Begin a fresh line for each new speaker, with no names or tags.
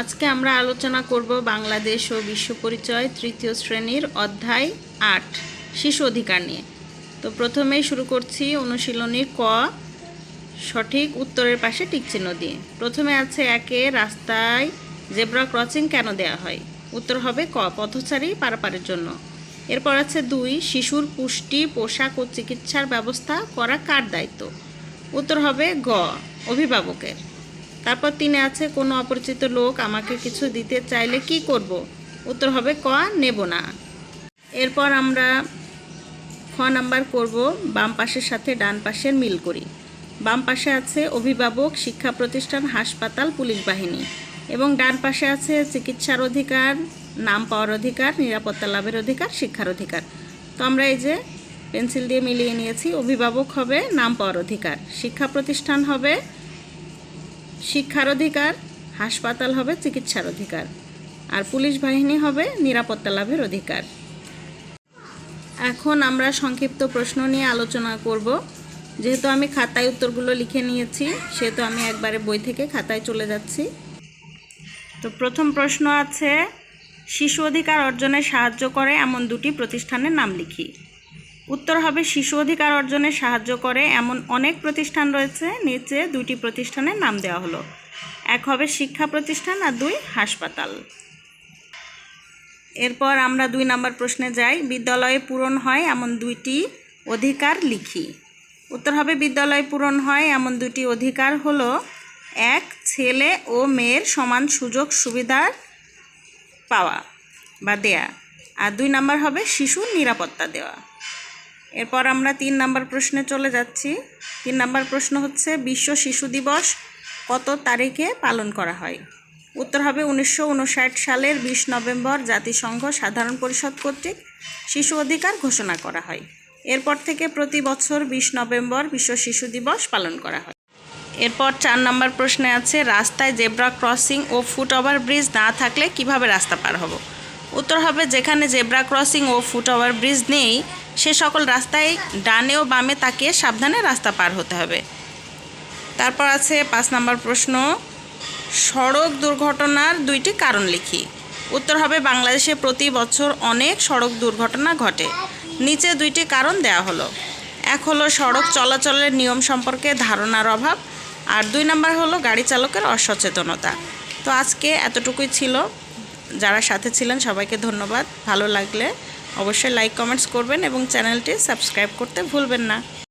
আজকে আমরা আলোচনা করব বাংলাদেশ ও বিশ্ব পরিচয় তৃতীয় শ্রেণির অধ্যায় আট, শিশু অধিকার নিয়ে। তো প্রথমেই শুরু করছি অনুশীলনীর ক, সঠিক উত্তরের পাশে টিকচিহ্ন দিয়ে। প্রথমে আছে একে, রাস্তায় জেব্রা ক্রসিং কেন দেয়া হয়? উত্তর হবে ক, পথচারী পারাপারের জন্য। এরপর আছে দুই, শিশুর পুষ্টি, পোশাক ও চিকিৎসার ব্যবস্থা করা কার দায়িত্ব? উত্তর হবে গ, অভিভাবকের। তারপর তিনে আছে, কোনো অপরিচিত লোক আমাকে কিছু দিতে চাইলে কি করব? উত্তর হবে ক, নেব না। এরপর আমরা খ নাম্বার করব, বাম পাশের সাথে ডান পাশের মিল করি। বাম পাশে আছে অভিভাবক, শিক্ষা প্রতিষ্ঠান, হাসপাতাল, পুলিশ বাহিনী। এবং ডান পাশে আছে চিকিৎসার অধিকার, নাম পাওয়ার অধিকার, নিরাপত্তা লাভের অধিকার, শিক্ষার অধিকার। তো আমরা এই যে পেন্সিল দিয়ে মিলিয়ে নিয়েছি, অভিভাবক হবে, নাম পাওয়ার অধিকার। শিক্ষা প্রতিষ্ঠান হবে শিক্ষার অধিকার, হাসপাতাল হবে চিকিৎসার অধিকার, আর পুলিশ বাহিনী হবে নিরাপত্তা লাভের অধিকার। এখন আমরা সংক্ষিপ্ত প্রশ্ন নিয়ে আলোচনা করব। যেহেতু আমি খাতায় উত্তরগুলো লিখে নিয়েছি, সেহেতু আমি একবারে বই থেকে খাতায় চলে যাচ্ছি। তো প্রথম প্রশ্ন আছে, শিশু অধিকার অর্জনে সাহায্য করে এমন দুটি প্রতিষ্ঠানের নাম লিখি। উত্তর হবে শিশু অধিকার অর্জনে সাহায্য করে এমন অনেক প্রতিষ্ঠান রয়েছে, নিচে দুটি প্রতিষ্ঠানের নাম দেওয়া হলো। এক হবে শিক্ষা প্রতিষ্ঠান আর দুই হাসপাতাল। এরপর আমরা দুই নাম্বার প্রশ্নে যাই। বিদ্যালয়ে পূরণ হয় এমন দুইটি অধিকার লিখি। উত্তর হবে বিদ্যালয়ে পূরণ হয় এমন দুটি অধিকার হলো, এক, ছেলে ও মেয়ের সমান সুযোগ সুবিধার পাওয়া বা দেয়া। আর দুই নাম্বার হবে শিশুর নিরাপত্তা দেওয়া। এরপর আমরা তিন নাম্বার প্রশ্নে চলে যাচ্ছি। তিন নাম্বার প্রশ্ন হচ্ছে, বিশ্ব শিশু দিবস কত তারিখে পালন করা হয়? উত্তর হবে উনিশশো উনষাট সালের বিশ নভেম্বর জাতিসংঘ সাধারণ পরিষদ কর্তৃক শিশু অধিকার ঘোষণা করা হয়। এরপর থেকে প্রতি বছর বিশ নভেম্বর বিশ্ব শিশু দিবস পালন করা হয়। এরপর চার নম্বর প্রশ্নে আছে, রাস্তায় জেব্রা ক্রসিং ও ফুট ওভার ব্রিজ না থাকলে কীভাবে রাস্তা পার হব? উত্তর হবে, যেখানে জেব্রা ক্রসিং ও ফুট ওভার ব্রিজ নেই সে সকল রাস্তায় ডানে ও বামে তাকিয়ে সাবধানে রাস্তা পার হতে হবে। তারপর আছে পাঁচ নম্বর প্রশ্ন। সড়ক দুর্ঘটনার দুইটি কারণ লিখি। উত্তর হবে, বাংলাদেশে প্রতি বছর অনেক সড়ক দুর্ঘটনা ঘটে। নিচে দুইটি কারণ দেওয়া হলো। এক হলো সড়ক চলাচলের নিয়ম সম্পর্কে ধারণার অভাব। আর দুই নাম্বার হলো গাড়ি চালকের অসচেতনতা। তো আজকে এতটুকুই ছিল। যারা সাথে ছিলেন, সবাইকে ধন্যবাদ। ভালো লাগলে অবশ্যই লাইক কমেন্টস করবেন এবং চ্যানেলটি সাবস্ক্রাইব করতে ভুলবেন না।